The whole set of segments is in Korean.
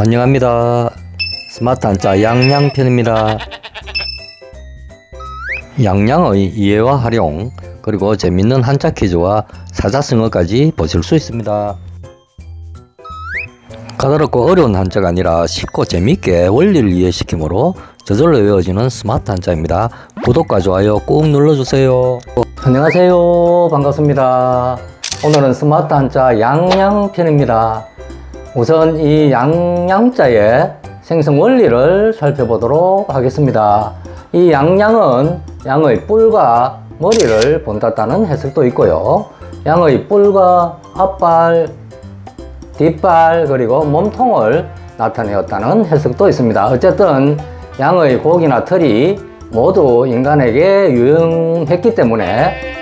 환영합니다. 스마트 한자 양양편입니다. 양양의 이해와 활용 그리고 재밌는 한자 퀴즈와 사자성어까지 보실 수 있습니다. 까다롭고 어려운 한자가 아니라 쉽고 재밌게 원리를 이해시키므로 저절로 외워지는 스마트 한자입니다. 구독과 좋아요 꾹 눌러주세요. 안녕하세요. 반갑습니다. 오늘은 스마트 한자 양양편입니다. 우선 이 양양자의 생성 원리를 살펴보도록 하겠습니다. 이 양양은 양의 뿔과 머리를 본땄다는 해석도 있고요. 양의 뿔과 앞발, 뒷발 그리고 몸통을 나타내었다는 해석도 있습니다. 어쨌든 양의 고기나 털이 모두 인간에게 유용했기 때문에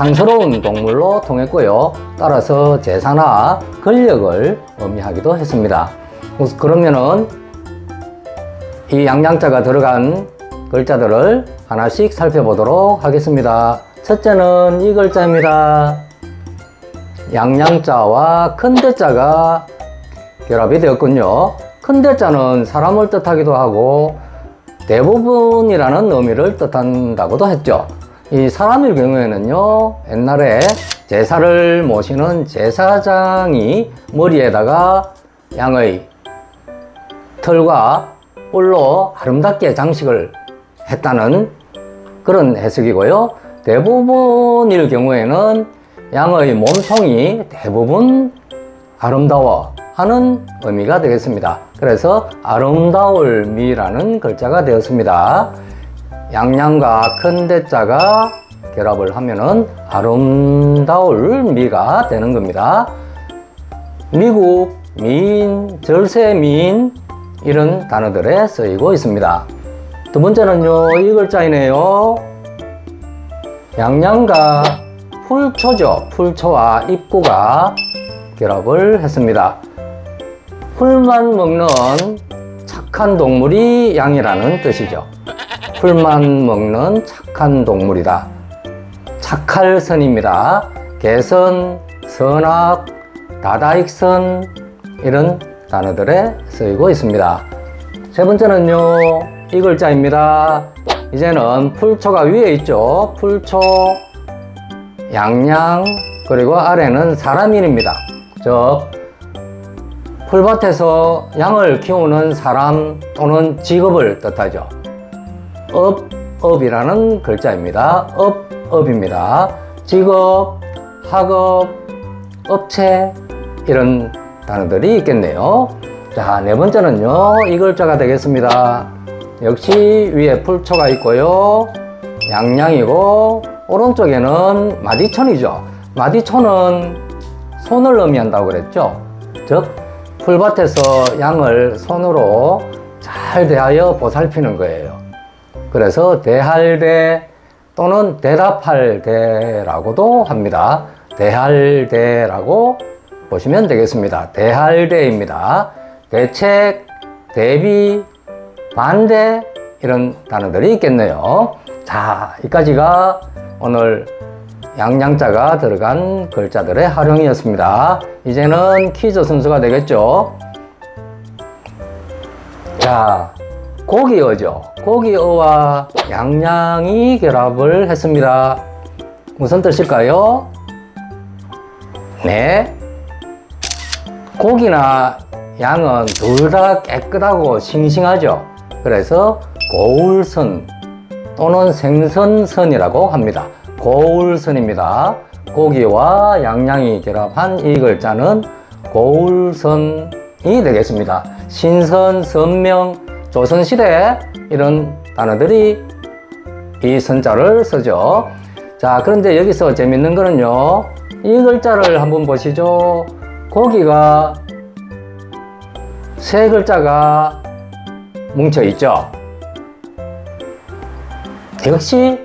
상스러운 동물로 통했고요. 따라서 제사나 권력을 의미하기도 했습니다. 그러면은 이 양양자가 들어간 글자들을 하나씩 살펴보도록 하겠습니다. 첫째는 이 글자입니다. 양양자와 큰대자가 결합이 되었군요. 큰대자는 사람을 뜻하기도 하고 대부분이라는 의미를 뜻한다고도 했죠. 이 사람일 경우에는요, 옛날에 제사를 모시는 제사장이 머리에다가 양의 털과 뿔로 아름답게 장식을 했다는 그런 해석이고요. 대부분일 경우에는 양의 몸통이 대부분 아름다워 하는 의미가 되겠습니다. 그래서 아름다울 미라는 글자가 되었습니다. 양양과 큰 대자가 결합을 하면은 아름다울 미가 되는 겁니다. 미국, 미인, 절세 미인 이런 단어들에 쓰이고 있습니다. 두 번째는요, 이 글자이네요. 양양과 풀초죠. 풀초와 입구가 결합을 했습니다. 풀만 먹는 착한 동물이 양이라는 뜻이죠. 풀만 먹는 착한 동물이다. 착할선입니다. 개선, 선악, 다다익선 이런 단어들에 쓰이고 있습니다. 세 번째는요, 이 글자입니다. 이제는 풀초가 위에 있죠. 풀초, 양양, 그리고 아래는 사람인입니다. 즉, 풀밭에서 양을 키우는 사람 또는 직업을 뜻하죠. 업, 업이라는 글자입니다. 업, 업입니다. 직업, 학업, 업체, 이런 단어들이 있겠네요. 자, 네 번째는요, 이 글자가 되겠습니다. 역시 위에 풀초가 있고요. 양양이고, 오른쪽에는 마디촌이죠. 마디촌은 손을 의미한다고 그랬죠. 즉, 풀밭에서 양을 손으로 잘 대하여 보살피는 거예요. 그래서 대할 대 또는 대답할 대라고도 합니다. 대할 대라고 보시면 되겠습니다. 대할 대입니다. 대책, 대비, 반대 이런 단어들이 있겠네요. 자, 여기까지가 오늘 양양자가 들어간 글자들의 활용이었습니다. 이제는 퀴즈 순서가 되겠죠. 자, 고기어죠. 고기어와 양양이 결합을 했습니다. 무슨 뜻일까요? 네. 고기나 양은 둘 다 깨끗하고 싱싱하죠. 그래서 고울선 또는 생선선이라고 합니다. 고울선입니다. 고기와 양양이 결합한 이 글자는 고울선이 되겠습니다. 신선, 선명, 조선시대 이런 단어들이 이 선자를 쓰죠. 자, 그런데 여기서 재밌는 거는요. 이 글자를 한번 보시죠. 고기가 세 글자가 뭉쳐 있죠. 역시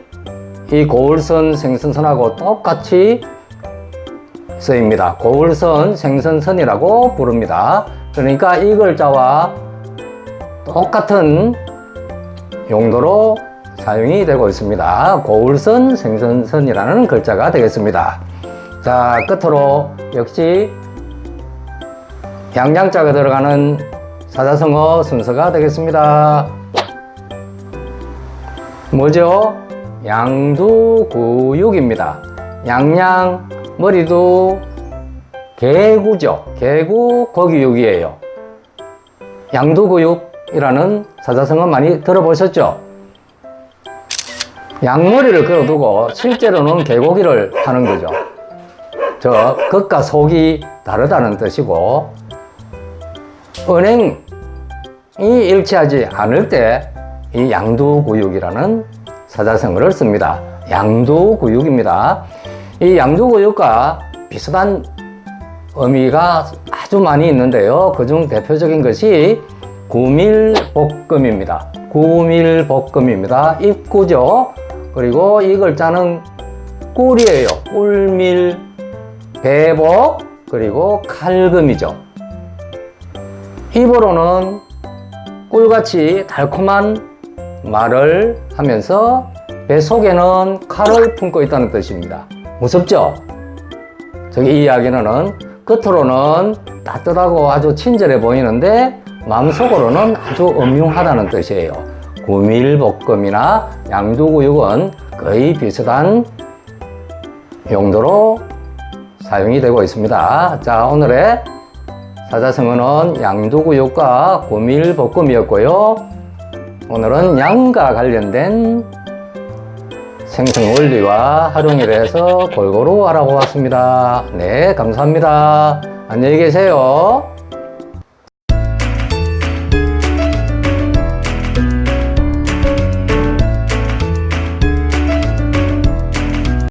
이 고울선 생선선하고 똑같이 쓰입니다. 고울선 생선선이라고 부릅니다. 그러니까 이 글자와 똑같은 용도로 사용이 되고 있습니다. 고울선 생선선이라는 글자가 되겠습니다. 자, 끝으로 역시 양양자가 들어가는 사자성어 순서가 되겠습니다. 뭐죠? 양두구육입니다. 양양 머리도 개구죠. 개구 거기육이에요. 양두구육 이라는 사자성어 많이 들어보셨죠? 양머리를 끌어두고 실제로는 개고기를 하는 거죠. 저 겉과 속이 다르다는 뜻이고 은행이 일치하지 않을 때 이 양두구육이라는 사자성어를 씁니다. 양두구육입니다. 이 양두구육과 비슷한 의미가 아주 많이 있는데요. 그중 대표적인 것이 구밀볶음입니다. 구밀볶음입니다. 입구죠. 그리고 이 글자는 꿀이에요. 꿀밀, 배복, 그리고 칼금이죠. 입으로는 꿀같이 달콤한 말을 하면서 배 속에는 칼을 품고 있다는 뜻입니다. 무섭죠? 저기 이 이야기는 겉으로는 따뜻하고 아주 친절해 보이는데 마음속으로는 아주 음흉하다는 뜻이에요. 구밀볶음이나 양두구육은 거의 비슷한 용도로 사용이 되고 있습니다. 자, 오늘의 사자성어는 양두구육과 구밀볶음이었고요. 오늘은 양과 관련된 생성 원리와 활용에 대해서 골고루 알아보았습니다. 네, 감사합니다. 안녕히 계세요.